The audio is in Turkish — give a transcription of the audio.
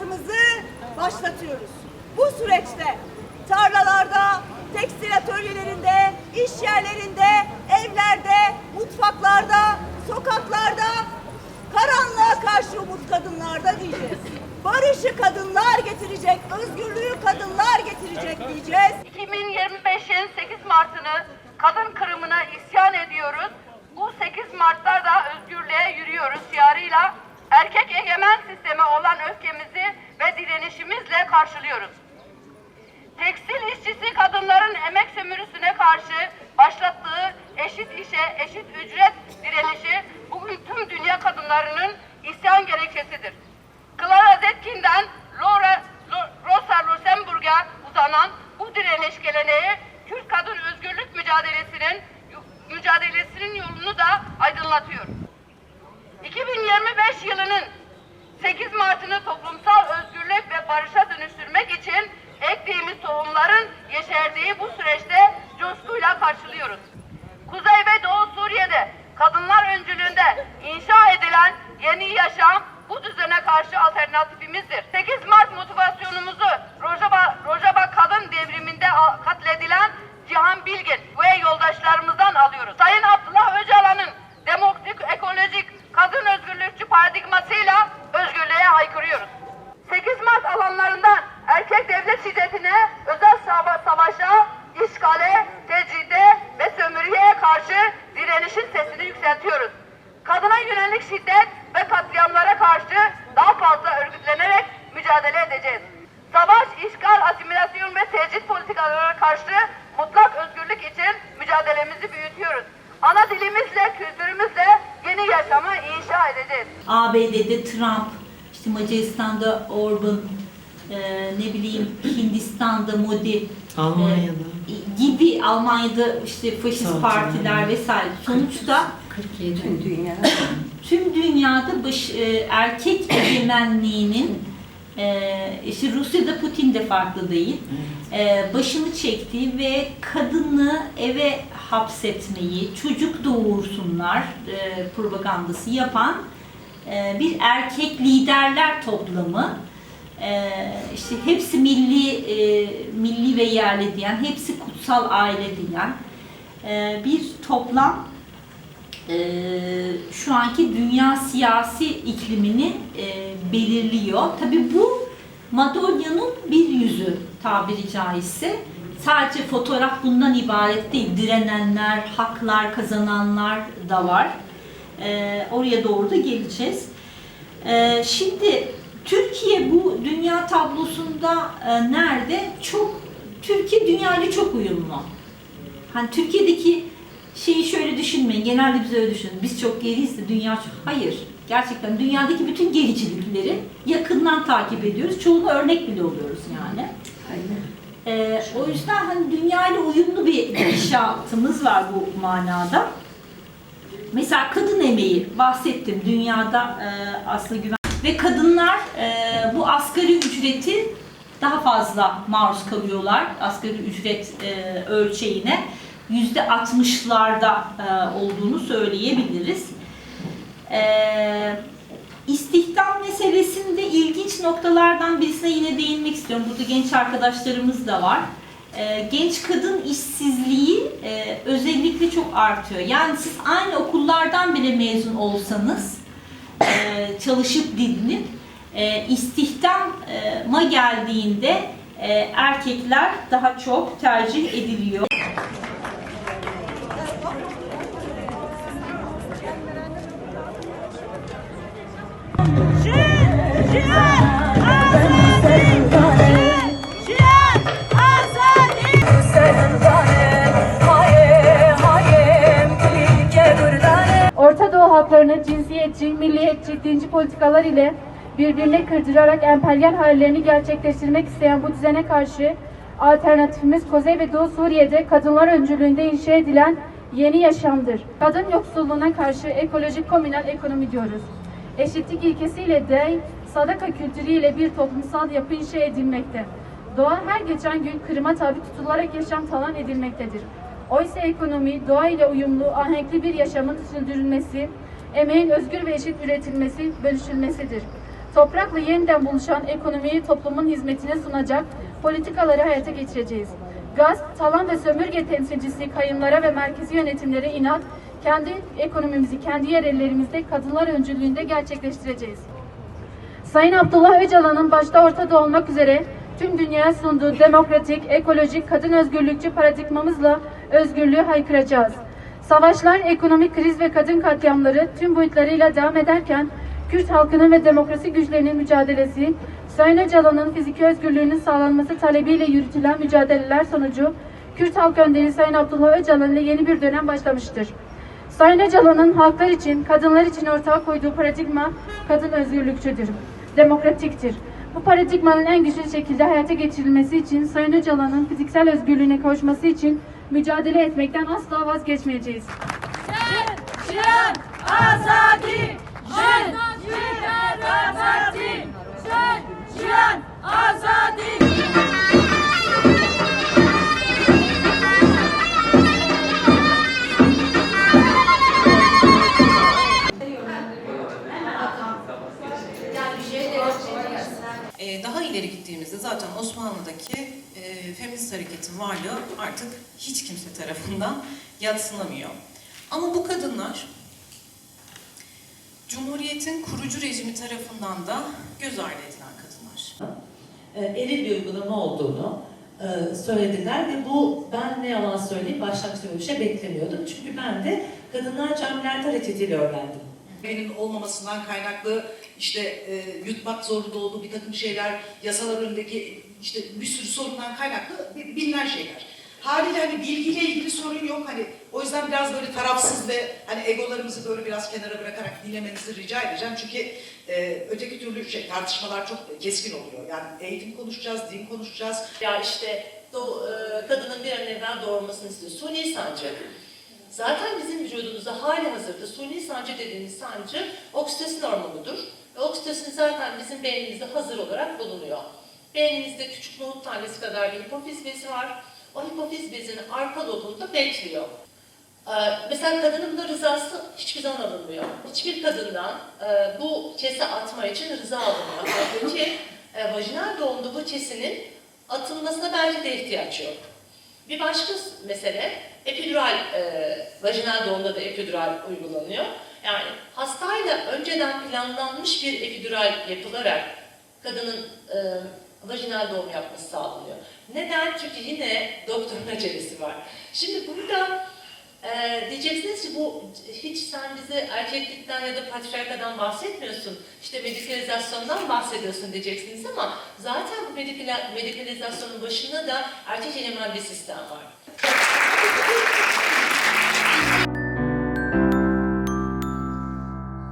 hayatımızı başlatıyoruz. Bu süreçte tarlalarda, tekstil atölyelerinde, iş yerlerinde, evlerde, mutfaklarda, sokaklarda, karanlığa karşı umut kadınlarda diyeceğiz. Barışı kadınlar getirecek, özgürlüğü kadınlar getirecek diyeceğiz. 2025'in 8 Mart'ını kadın kırımına isyan ediyoruz. Bu 8 Mart'ta da özgürlüğe yürüyoruz şiarıyla erkek egemen sisteme olan öfkemizi ve direnişimizle karşılıyoruz. Tekstil işçisi kadınların emek sömürüsüne karşı başlattığı eşit işe eşit ücret direnişi bugün tüm dünya kadınlarının isyan gerekçesidir. Clara Zetkin'den Laura, Rosa Luxemburg'a uzanan bu direniş geleneği Kürt kadın özgürlük mücadelesinin mücadelesinin yolunu da aydınlatıyor. 2025 yılının 8 Mart'ını toplumsal özgürlük ve barışa ektiğimiz tohumların yeşerdiği bu süreçte coşkuyla karşılıyoruz. Kuzey ve Doğu Suriye'de kadınlar öncülüğünde inşa edilen yeni yaşam bu düzene karşı alternatifimizdir. Tecrit politikalarına karşı mutlak özgürlük için mücadelemizi büyütüyoruz. Ana dilimizle, kültürümüzle yeni yaşamı inşa edeceğiz. ABD'de Trump, işte Macaristan'da Orban, e, ne bileyim Hindistan'da Modi, Almanya'da. e, gibi Almanya'da işte faşist Tabii. partiler vesaire. Sonuçta 47 dünya. tüm dünyada baş, e, erkek egemenliğinin e, işte Rusya'da Putin de farklı değil. E, başını çektiği ve kadını eve hapsetmeyi, çocuk doğursunlar e, propagandası yapan e, bir erkek liderler toplamı. E, işte hepsi milli e, milli ve yerli diyen, hepsi kutsal aile diyen e, bir toplam şu anki dünya siyasi iklimini e, belirliyor. Tabii bu Madonya'nın bir yüzü tabiri caizse. Sadece fotoğraf bundan ibaret değil. Direnenler, haklar kazananlar da var. E, oraya doğru da geleceğiz. E, şimdi Türkiye bu dünya tablosunda e, nerede? Çok Türkiye dünyayla çok uyumlu. Hani Türkiye'deki şeyi şöyle düşünmeyin. Genelde biz öyle düşünüyoruz. Biz çok geriyiz de dünya çok... Hayır. Gerçekten dünyadaki bütün gericilikleri yakından takip ediyoruz. Çoğunu örnek bile oluyoruz yani. Ee, o yüzden hani dünyayla uyumlu bir gidişatımız var bu manada. Mesela kadın emeği bahsettim. Dünyada e, aslında güven ve kadınlar e, bu asgari ücreti daha fazla maruz kalıyorlar. Asgari ücret e, ölçeğine yüzde 60'larda e, olduğunu söyleyebiliriz. E, istihdam meselesinde ilginç noktalardan birisine yine değinmek istiyorum. Burada genç arkadaşlarımız da var. E, genç kadın işsizliği e, özellikle çok artıyor. Yani siz aynı okullardan bile mezun olsanız çalışıp didinip istihdama geldiğinde erkekler daha çok tercih ediliyor. Orta Doğu halklarını cinsiyetçi, milliyetçi, dinci politikalar ile birbirine kırdırarak emperyal hayallerini gerçekleştirmek isteyen bu düzene karşı alternatifimiz Kuzey ve Doğu Suriye'de kadınlar öncülüğünde inşa edilen yeni yaşamdır. Kadın yoksulluğuna karşı ekolojik komünal ekonomi diyoruz. Eşitlik ilkesiyle değil, sadaka kültürüyle bir toplumsal yapı inşa edilmekte. Doğa her geçen gün kırıma tabi tutularak yaşam talan edilmektedir. Oysa ekonomi, doğa ile uyumlu, ahenkli bir yaşamın sürdürülmesi, emeğin özgür ve eşit üretilmesi, bölüşülmesidir. toprakla yeniden buluşan ekonomiyi toplumun hizmetine sunacak politikaları hayata geçireceğiz. Gaz, talan ve sömürge temsilcisi kayımlara ve merkezi yönetimlere inat, kendi ekonomimizi kendi yer ellerimizde kadınlar öncülüğünde gerçekleştireceğiz. Sayın Abdullah Öcalan'ın başta Orta Doğu olmak üzere tüm dünyaya sunduğu demokratik, ekolojik, kadın özgürlükçü paradigmamızla özgürlüğü haykıracağız. Savaşlar, ekonomik kriz ve kadın katliamları tüm boyutlarıyla devam ederken Kürt halkının ve demokrasi güçlerinin mücadelesi, Sayın Öcalan'ın fiziki özgürlüğünün sağlanması talebiyle yürütülen mücadeleler sonucu Kürt halk önderi Sayın Abdullah Öcalan ile yeni bir dönem başlamıştır. Sayın Öcalan'ın halklar için, kadınlar için ortaya koyduğu paradigma kadın özgürlükçüdür, demokratiktir. Bu paradigmanın en güçlü şekilde hayata geçirilmesi için Sayın Öcalan'ın fiziksel özgürlüğüne kavuşması için mücadele etmekten asla vazgeçmeyeceğiz. Ee, feminist hareketin varlığı artık hiç kimse tarafından yatsınamıyor. Ama bu kadınlar Cumhuriyet'in kurucu rejimi tarafından da göz ardı edilen kadınlar. e, eril bir uygulama olduğunu e, söylediler ve bu ben ne yalan söyleyeyim bir şey beklemiyordum. Çünkü ben de kadınlar camilerde hareketiyle öğrendim. benim olmamasından kaynaklı işte e, yutmak zorunda olduğu bir takım şeyler, yasalar önündeki işte bir sürü sorundan kaynaklı bi- bilinen şeyler. Haliyle hani bilgiyle ilgili sorun yok. Hani o yüzden biraz böyle tarafsız ve hani egolarımızı böyle biraz kenara bırakarak dinlemenizi rica edeceğim. Çünkü e, öteki türlü şey tartışmalar çok keskin oluyor. Yani eğitim konuşacağız, din konuşacağız. Ya işte doğ- e, kadının bir an evvel doğurmasını istiyor. Suni sancı. Zaten bizim vücudumuzda hali hazırda suni sancı dediğimiz sancı oksitosin hormonudur. Ve oksitosin zaten bizim beynimizde hazır olarak bulunuyor. Beynimizde küçük nohut tanesi kadar bir hipofiz bezi var. O hipofiz bezinin arka lobunda bekliyor. Ee, Mesela kadının buna rızası hiçbir zaman alınmıyor. Hiçbir kadından e, bu kese atma için rıza alınmıyor. Halbuki e, vajinal doğumda bu kesinin atılmasına belki de ihtiyaç yok. Bir başka mesele epidural, e, vajinal doğumda da epidural uygulanıyor. Yani hastayla önceden planlanmış bir epidural yapılarak kadının e, vajinal doğum yapması sağlanıyor. Neden? Çünkü yine doktorun acelesi var. Şimdi burada e, diyeceksiniz ki bu hiç sen bize erkeklikten ya da patriarkadan bahsetmiyorsun. İşte medikalizasyondan bahsediyorsun diyeceksiniz ama zaten bu medikalizasyonun başında da erkek egemen bir sistem var.